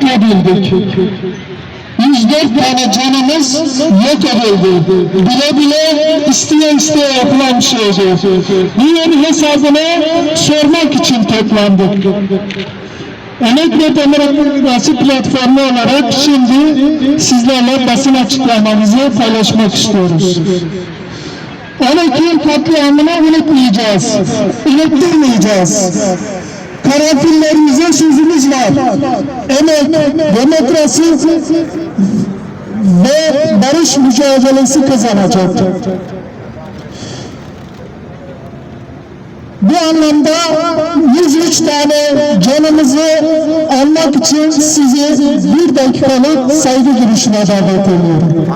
katledildik. 104 tane canımız yok edildi. Bile bile isteye isteye yapılan bir şeydi. Bunun hesabını sormak için toplandık. Emek ve Demokrasi Platformu olarak şimdi sizlerle basın açıklamamızı paylaşmak istiyoruz. 12 yıl katliamını unutmayacağız. Unutturmayacağız. Karanfillerimize sözümüz var. Emek, demokrasi ve barış mücadelesi kazanacak. Bu anlamda 103 tane canımızı almak için sizi bir dakikalık saygı duruşuna davet ediyorum.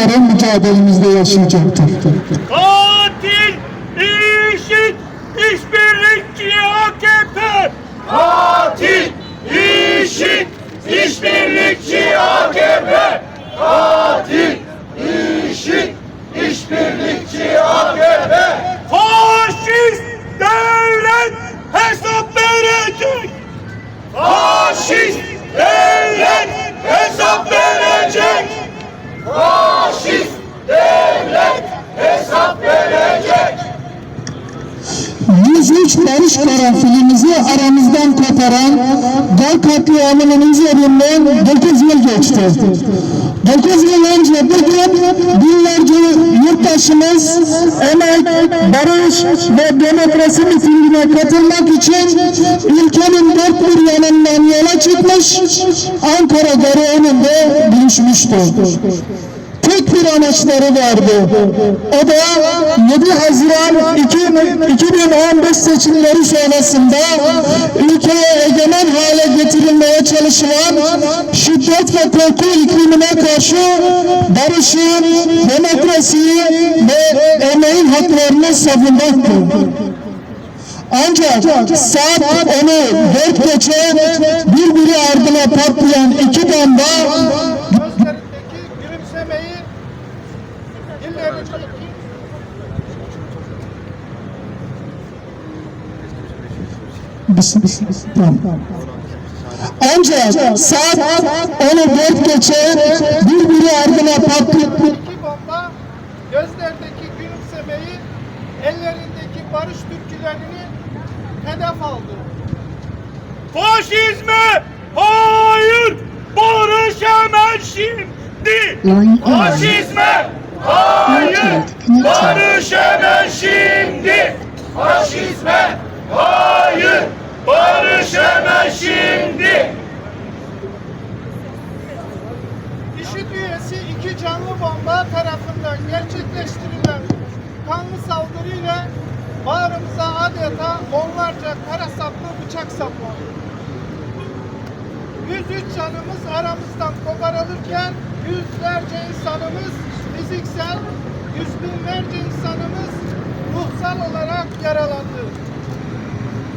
Bunları mücadelemizde yaşayacaktır. Katil, işit, işbirlikçi AKP! Katil, işit, işbirlikçi AKP! Katil, işit, işbirlikçi AKP! Katliamının üzerinden 9 yıl geçti. 9 yıl önce bugün binlerce yurttaşımız emek, barış ve demokrasi mitingine katılmak için ülkenin dört bir yanından yola çıkmış, Ankara Garı önünde buluşmuştu tek bir amaçları vardı. O da 7 Haziran 2015 seçimleri sonrasında ülkeye egemen hale çalışılan şiddet ve korku iklimine karşı barışın, demokrasiyi ve emeğin haklarını savunmaktı. Ancak saat onu dört geçe birbiri ardına patlayan iki bomba Tamam. Ancak saat onu dört geçe birbiri ardına patlayan iki bomba gözlerdeki gülümsemeyi ellerindeki barış türkülerini hedef aldı. Faşizme hayır barış hemen şimdi. Faşizme hayır barış hemen şimdi. Faşizme hayır barış hemen şimdi. İşit üyesi iki bomba tarafından gerçekleştirilen kanlı saldırıyla bağrımıza adeta onlarca kara saplı bıçak saplandı. 103 canımız aramızdan koparılırken yüzlerce insanımız fiziksel, yüz binlerce insanımız ruhsal olarak yaralandı.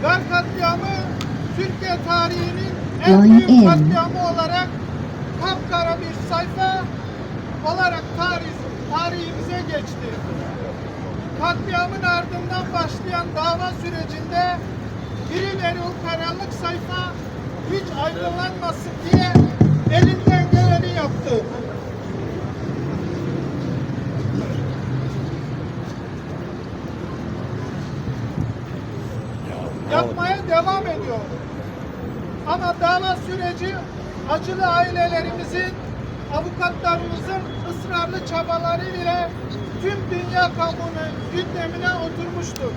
Gar katliamı Türkiye tarihinin en büyük katliamı olarak kapkara bir sayfa olarak tarih, tarihimize geçti. Katliamın ardından başlayan dava sürecinde birileri o karanlık sayfa hiç aydınlanmasın diye elinden geleni yaptı. Yapmaya devam ediyor. Ama dava süreci acılı ailelerimizin, avukatlarımızın ısrarlı çabaları ile tüm dünya kamuoyunun gündemine oturmuştur.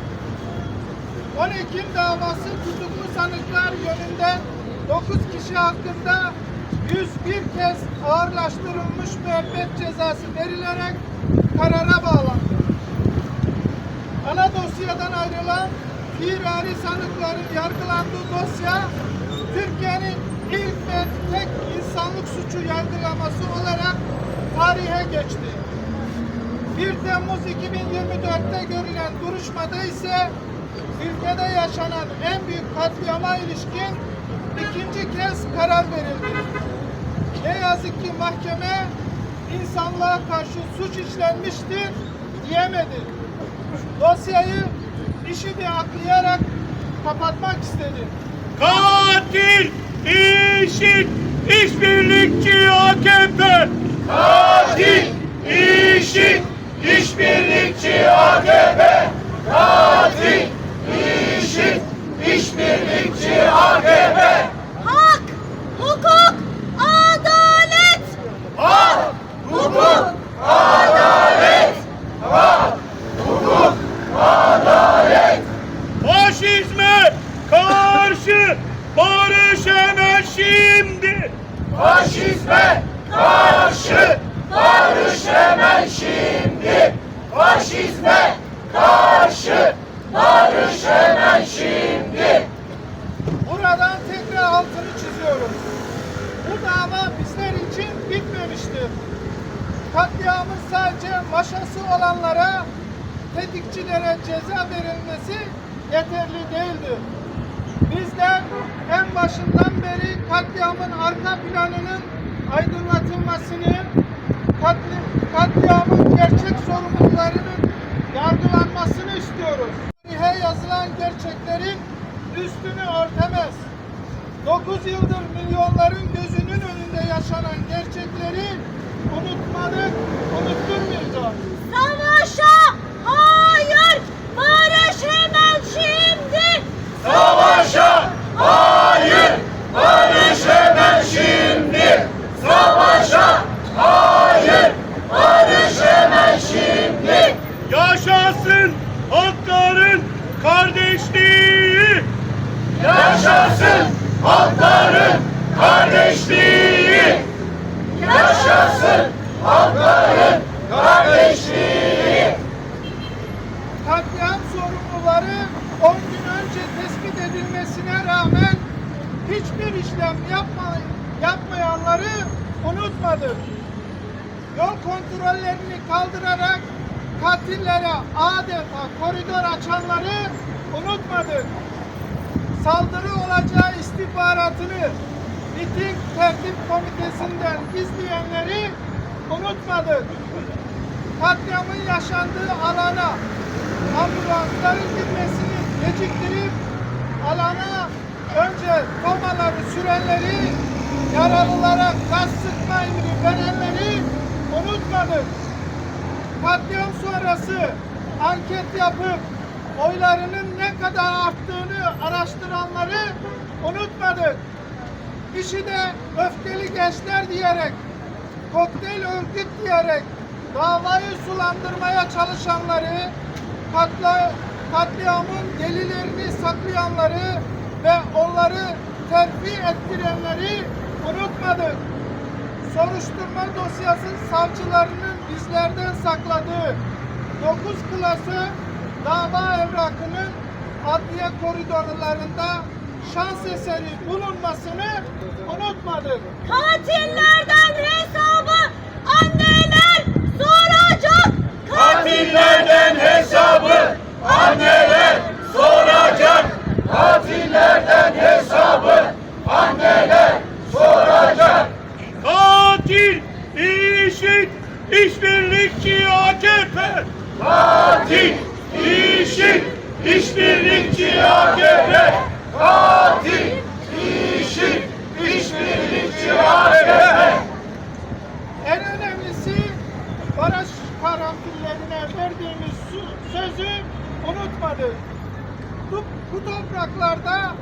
10 Ekim davası tutuklu sanıklar yönünden 9 kişi hakkında 101 kez ağırlaştırılmış müebbet cezası verilerek karara bağlandı. Ana dosyadan ayrılan firari sanıkların yargılandığı dosya Türkiye'nin ilk ve tek insanlık suçu yargılaması olarak tarihe geçti. 1 Temmuz 2024'te görülen duruşmada ise ülkede yaşanan en büyük katliama ilişkin ikinci kez karar verildi. Ne yazık ki mahkeme insanlığa karşı suç işlenmiştir diyemedi. Dosyayı işi de aklayarak kapatmak istedi. Katil, işit, işbirlikçi AKP. Katil, işit, işbirlikçi AKP. Katil, işit, işbirlikçi AKP. Hak, hukuk, adalet. Hak, hukuk, adalet. Hak, hukuk, adalet. Faşizme karşı barış hemen şimdi. Faşizme karşı barış hemen şimdi. Faşizme karşı barış hemen şimdi. Buradan tekrar altını çiziyorum. Bu dava bizler için bitmemiştir. Katliamın sadece maşası olanlara, tetikçilere ceza verilmesi yeterli değildir. Bizler en başından beri katliamın arka planının aydınlatılmasını, katli, katliamın gerçek sorumlularının yargılanmasını istiyoruz. Tarihe yazılan gerçeklerin üstünü örtemez. 9 yıldır milyonların gözünün önünde yaşanan gerçekleri unutmadık, unutturmayacağız. Savaşa hayır, barış hemen şimdi. Savaşa hayır, barış hemen şimdi. Savaşa hayır, barış hemen şimdi. Yaşasın halkların kardeşliği. Yaşasın halkların kardeşliği. Yaşasın halkların kardeşliği. Katliam sorumluları 10 gün önce tespit edilmesine rağmen hiçbir işlem yapma, yapmayanları unutmadık. Yol kontrollerini kaldırarak katillere adeta koridor açanları unutmadık. Saldırı olacağı istihbaratını miting tertip komitesinden gizleyenleri unutmadık. Katliamın yaşandığı alana ambulansların girmesini geciktirip alana önce tomaları sürenleri, yaralılara gaz sıkma emri verenleri unutmadık. Katliam sonrası anket yapıp oylarının ne kadar arttığını araştıranları unutmadık. İşi de öfkeli gençler diyerek, kokteyl örgüt diyerek davayı sulandırmaya çalışanları, katla, katliamın delilerini saklayanları ve onları terfi ettirenleri unutmadık. Soruşturma dosyası savcılarının bizlerden sakladığı 9 klası dava evrakının adliye koridorlarında şans eseri bulunmasını unutmadık. Katillerden hesabı anneler soracak. Katillerden hesabı anneler soracak. Katillerden hesabı anneler soracak. Katil, işit, işbirlikçi AKP. Katil, işit, işbirlikçi AKP. Katil, işit, işbirlikçi AKP. En önemlisi barış karanfillerine verdiğimiz sözü unutmadık. Bu, bu topraklarda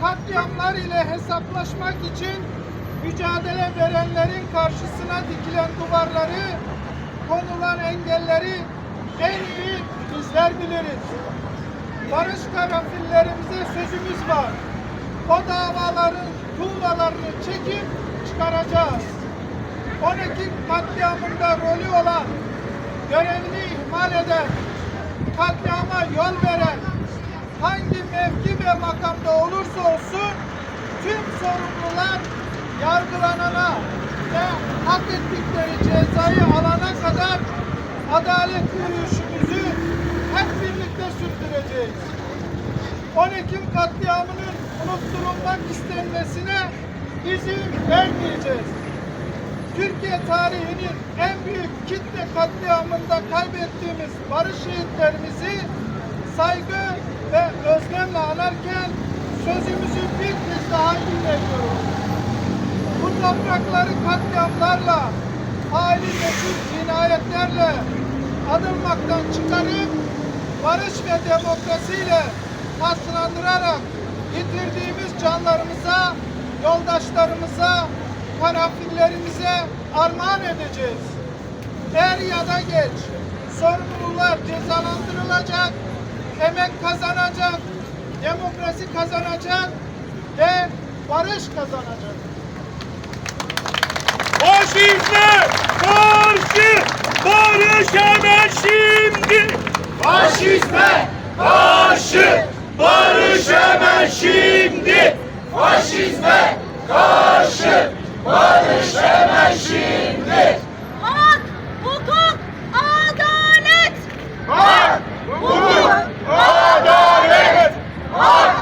katliamlar ile hesaplaşmak için mücadele verenlerin karşısına dikilen duvarları, konulan engelleri en iyi bizler biliriz. Barış karanfillerimize sözümüz var. O davaların tuğlalarını çekip çıkaracağız. 12 katliamında rolü olan, görevini ihmal eden, katliama yol veren, hangi mevki ve makamda olursa olsun tüm sorumlular yargılanana ve hak ettikleri cezayı alana kadar adalet yürüyüşümüzü hep birlikte sürdüreceğiz. 10 Ekim katliamının unutturulmak istenmesine izin vermeyeceğiz. Türkiye tarihinin en büyük kitle katliamında kaybettiğimiz barış şehitlerimizi saygı ve özlemle anarken sözümüzü bir kez daha dinletiyoruz. Bu toprakları katliamlarla, hali meşhur cinayetlerle adılmaktan çıkarıp barış ve demokrasiyle taçlandırarak yitirdiğimiz canlarımıza, yoldaşlarımıza, karanfillerimize armağan edeceğiz. Er ya da geç sorumlular cezalandırılacak, emek kazanacak, demokrasi kazanacak ve barış kazanacak. Faşizme karşı barış hemen şimdi. Faşizme karşı barış hemen şimdi. Faşizme karşı barış hemen şimdi. Hak, hukuk, adalet. Hak, hukuk, adalet. Hak,